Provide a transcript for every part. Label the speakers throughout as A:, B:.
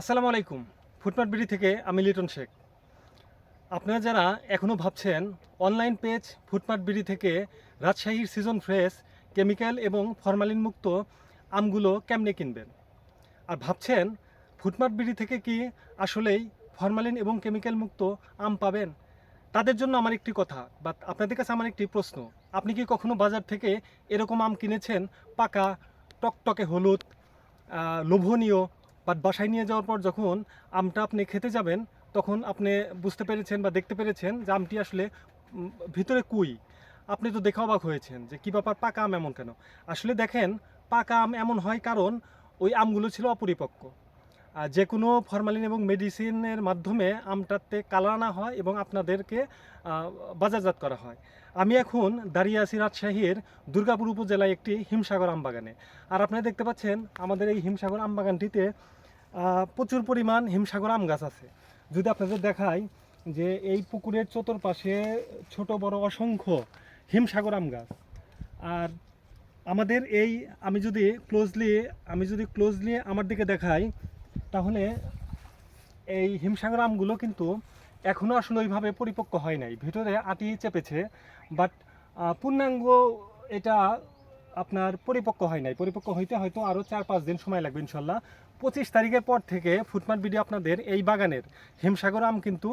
A: আসসালামু আলাইকুম। ফুটমাট বিডি থেকে আমি লিটন শেখ। আপনারা যারা এখনও ভাবছেন, অনলাইন পেজ ফুটমাট বিডি থেকে রাজশাহীর সিজন ফ্রেশ, কেমিক্যাল এবং ফরমালিন মুক্ত আমগুলো কেমনে কিনবেন? আর ভাবছেন ফুটমাট বিডি থেকে কি আসলেই ফরমালিন এবং কেমিক্যাল মুক্ত আম পাবেন? তাদের জন্য আমার একটি কথা, বা আপনাদের কাছে আমার একটি প্রশ্ন। আপনি কি কখনো বাজার থেকে এরকম আম কিনেছেন? পাকা, টকটকে হলুদ লোভনীয় বাট বাসায় নিয়ে যাওয়ার পর যখন আমটা আপনি খেতে যাবেন, তখন আপনি বুঝতে পেরেছেন বা দেখতে পেরেছেন যে আমটি আসলে ভিতরে কুই। আপনি তো দেখে অবাক হয়েছেন যে কী ব্যাপার, পাকা আম এমন কেন? আসলে দেখেন, পাকা আম এমন হয় কারণ ওই আমগুলো ছিল অপরিপক্ক। যে কোনো ফরমালিন এবং মেডিসিনের মাধ্যমে আমটাতে কালার আনা হয় এবং আপনাদেরকে বাজারজাত করা হয়। আমি এখন দাঁড়িয়ে আছি রাজশাহীর দুর্গাপুর উপজেলায় একটি হিমসাগর আম বাগানে আর আপনারা দেখতে পাচ্ছেন, আমাদের এই হিমসাগর আম বাগানটিতে প্রচুর পরিমাণ হিমসাগর আম গাছ আছে। যদি আপনাদের দেখাই যে এই পুকুরের চতুর্পাশে ছোট, বড়, অসংখ্য হিমসাগর আম গাছ। আর আমাদের এই, আমি যদি ক্লোজলি আমি যদি ক্লোজলি আমার দিকে দেখাই তাহলে এই হিমসাগর আমগুলো কিন্তু এখনও আসলে ওইভাবে পরিপক্ক হয় নাই। ভিতরে আটি চেপেছে বাট পূর্ণাঙ্গ এটা আপনার পরিপক্ক হয় নাই। পরিপক্ক হইতে হয়তো আরও চার পাঁচ দিন সময় লাগবে ইনশাল্লাহ। পঁচিশ তারিখের পর থেকে ফুটমাট বিডি আপনাদের এই বাগানের হিমসাগর আম কিন্তু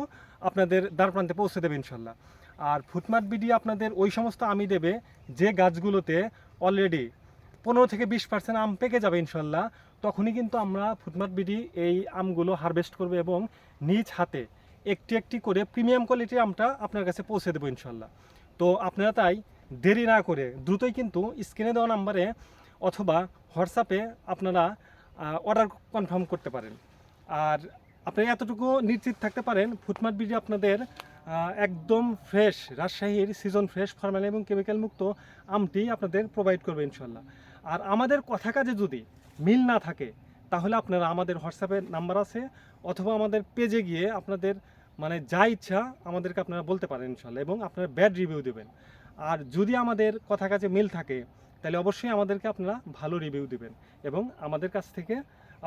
A: আপনাদের দ্বার প্রান্তে পৌঁছে দেবে ইনশাল্লাহ। আর ফুটমাট বিডি আপনাদের ওই সমস্ত আমি দেবে যে গাছগুলোতে অলরেডি পনেরো থেকে বিশ পার্সেন্ট আম পেকে যাবে ইনশাল্লাহ। তখনই কিন্তু আমরা ফুটমাট বিডি এই আমগুলো হারভেস্ট করব এবং নিজ হাতে একটি একটি করে প্রিমিয়াম কোয়ালিটির আমটা আপনার কাছে পৌঁছে দেবো ইনশাল্লাহ তো আপনারা তাই দেরি না করে দ্রুতই কিন্তু স্ক্রিনে দেওয়া নাম্বারে অথবা হোয়াটসঅ্যাপে আপনারা অর্ডার কনফার্ম করতে পারেন। আর আপনি এতটুকু নিশ্চিত থাকতে পারেন, ফুটমাট বিডি আপনাদের একদম ফ্রেশ রাজশাহীর সিজন ফ্রেশ ফার্মাল এবং কেমিক্যাল মুক্ত আমটি আপনাদের প্রোভাইড করবে ইনশাল্লাহ আর আমাদের কথা কাজে যদি মিল না থাকে, তাহলে আপনারা আমাদের হোয়াটসঅ্যাপের নাম্বার আছে অথবা আমাদের পেজে গিয়ে আপনাদের মানে যা ইচ্ছা আমাদেরকে আপনারা বলতে পারেন ইনশাল্লাহ এবং আপনারা ব্যাড রিভিউ দেবেন। আর যদি আমাদের কথা কাজে মিল থাকে, তাহলে অবশ্যই আমাদেরকে আপনারা ভালো রিভিউ দেবেন এবং আমাদের কাছ থেকে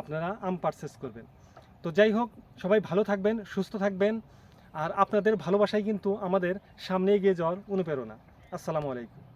A: আপনারা আম পারচেস করবেন। তো যাই হোক, সবাই ভালো থাকবেন, সুস্থ থাকবেন, আর আপনাদের ভালোবাসাই কিন্তু আমাদের সামনে এগিয়ে যাওয়ার অনুপ্রেরণা। আসসালামু আলাইকুম।